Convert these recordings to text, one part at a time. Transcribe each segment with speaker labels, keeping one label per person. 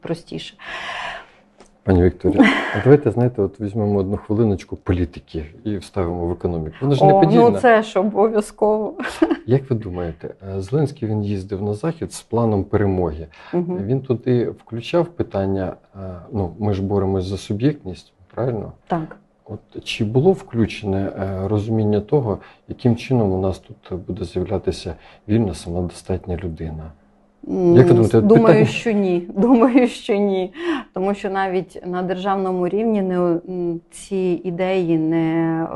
Speaker 1: простіше.
Speaker 2: Пані Вікторія, а давайте знаєте, от візьмемо одну хвилиночку політики і вставимо в економіку. Воно ж не
Speaker 1: О, ну це ж обов'язково.
Speaker 2: Як ви думаєте, е, Зеленський він їздив на захід з планом перемоги?
Speaker 1: Мгм.
Speaker 2: Він туди включав питання. е, Ну, ми ж боремось за суб'єктність, правильно?
Speaker 1: Так.
Speaker 2: От чи було включене е, розуміння того, яким чином у нас тут буде з'являтися вільна самодостатня людина? Як ви думаєте,
Speaker 1: Думаю,
Speaker 2: питання-
Speaker 1: що ні. Думаю, що ні. Тому що навіть на державному рівні не, ці ідеї не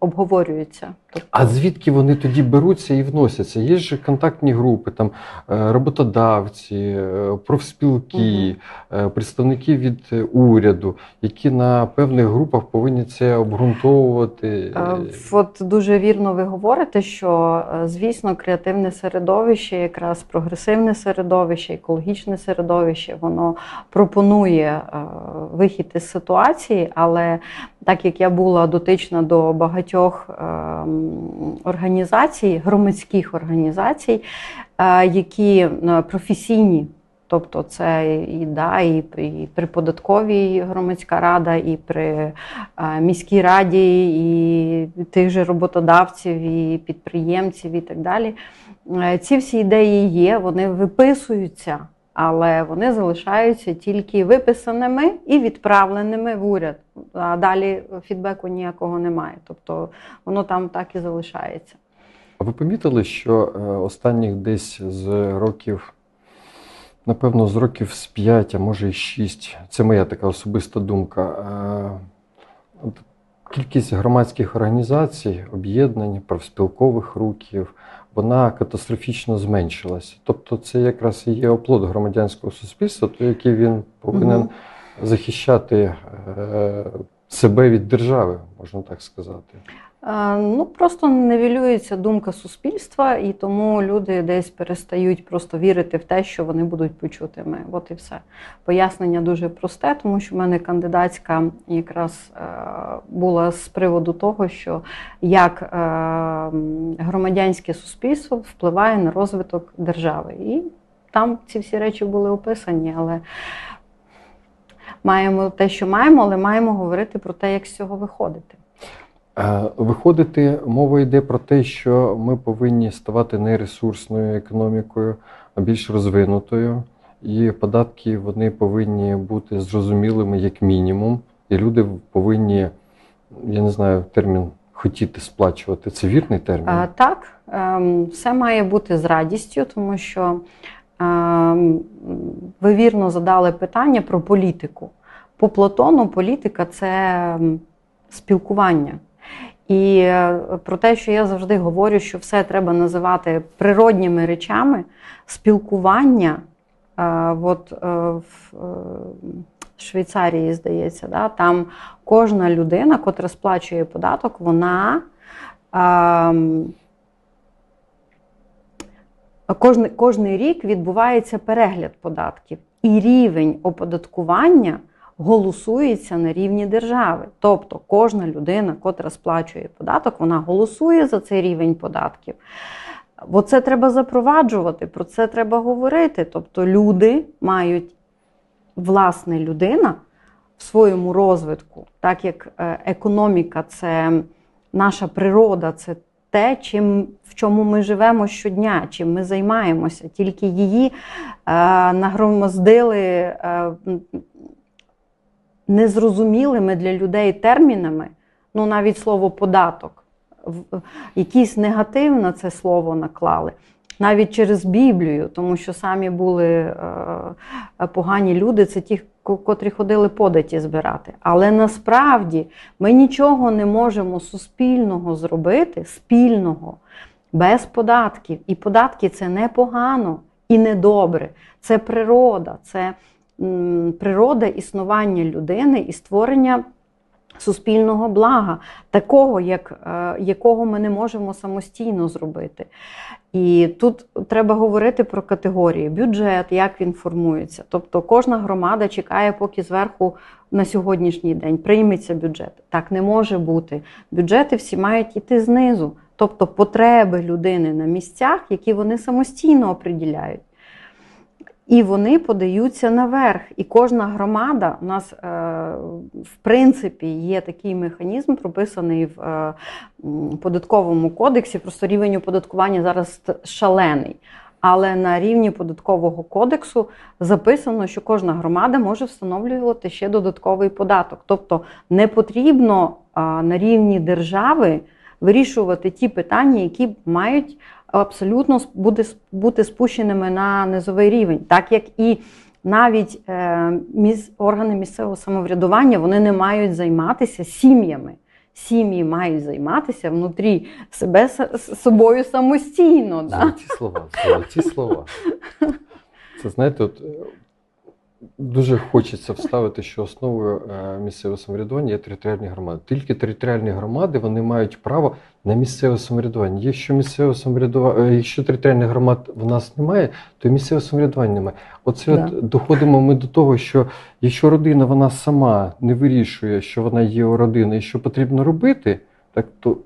Speaker 1: обговорюються. Тобто,
Speaker 2: А звідки вони тоді беруться і вносяться? Є ж контактні групи, там е, роботодавці, е, профспілки, е, представники від уряду, які на певних групах повинні це обґрунтовувати.
Speaker 1: От дуже вірно ви говорите, що звісно, креативне середовище, якраз прогресивне середовище, екологічне середовище, воно пропонує е, вихід із ситуації, але так як я була дотична до багатьох е, організацій, громадських організацій, е, які е, професійні. Тобто це і да, і, і при податковій громадська рада, і при е, міській раді, і тих же роботодавців, і підприємців, і так далі. Е, Ці всі ідеї є, вони виписуються, але вони залишаються тільки виписаними і відправленими в уряд. А далі фідбеку ніякого немає. Тобто воно там так і залишається.
Speaker 2: А ви помітили, що е, останніх десь з років, напевно, з років з 5, а може і 6, це моя така особиста думка. е, Кількість громадських організацій, об'єднань, профспілкових рухів, вона катастрофічно зменшилася. Тобто, це якраз і є оплот громадянського суспільства, той, який він повинен захищати е, себе від держави, можна так сказати.
Speaker 1: Е, Ну просто нивелюється думка суспільства, і тому люди десь перестають просто вірити в те, що вони будуть почутими. От і все. Пояснення дуже просте, тому що в мене кандидатська якраз е, була з приводу того, що як е, громадянське суспільство впливає на розвиток держави. І там ці всі речі були описані, але маємо те, що маємо, але маємо говорити про те, як з цього виходити.
Speaker 2: Е, Виходити, мова йде про те, що ми повинні ставати не ресурсною економікою, а більш розвинутою. І податки вони повинні бути зрозумілими як мінімум. І люди повинні, я не знаю, термін хотіти сплачувати. Це вірний термін?
Speaker 1: А, Так, ем, все має бути з радістю, тому що ем, ви вірно задали питання про політику. По Платону політика це ем, спілкування. І е, про те, що я завжди говорю, що все треба називати природніми речами, спілкування. е, От е, в Швейцарії, здається, да, там кожна людина, котра сплачує податок, вона ем, кожний, кожний рік відбувається перегляд податків, і рівень оподаткування голосується на рівні держави. Тобто кожна людина, котра сплачує податок, вона голосує за цей рівень податків. Бо це треба запроваджувати, про це треба говорити. Тобто люди мають, власне, людина в своєму розвитку, так як е, економіка це наша природа, це те, чим, в чому ми живемо щодня, чим ми займаємося. Тільки її е, нагромоздили е, незрозумілими для людей термінами, ну навіть слово податок, якийсь негатив на це слово наклали. Навіть через Біблію, тому що самі були е, погані люди, це ті, котрі ходили податі збирати. Але насправді ми нічого не можемо суспільного зробити, спільного, без податків. І податки це не погано і не добре. Це природа, це природа існування людини і створення суспільного блага, такого, як, е, якого ми не можемо самостійно зробити. І тут треба говорити про категорії, бюджет, як він формується. Тобто кожна громада чекає, поки зверху на сьогоднішній день прийметься бюджет. Так не може бути. Бюджети всі мають іти знизу, тобто потреби людини на місцях, які вони самостійно оприділяють. І вони подаються наверх. І кожна громада, у нас, е, в принципі, є такий механізм, прописаний в е, податковому кодексі. Просто рівень оподаткування зараз шалений. Але на рівні податкового кодексу записано, що кожна громада може встановлювати ще додатковий податок. Тобто не потрібно на рівні держави вирішувати ті питання, які мають абсолютно буде бути, спущеними на низовий рівень, так як і навіть е, міс, органи місцевого самоврядування вони не мають займатися сім'ями. Сім'ї мають займатися внутрі себе собою самостійно. Да?
Speaker 2: Слова, золоті слова. Це знаєте, от дуже хочеться вставити, що основою е, місцевого самоврядування є територіальні громади. Тільки територіальні громади вони мають право на місцеве самоврядування. Якщо місцеве самоврядування, якщо територіальних громад в нас немає, то і місцевого самоврядування немає. Оце
Speaker 1: Да.
Speaker 2: от доходимо ми до того, що якщо родина вона сама не вирішує, що вона є у родини і що потрібно робити, так то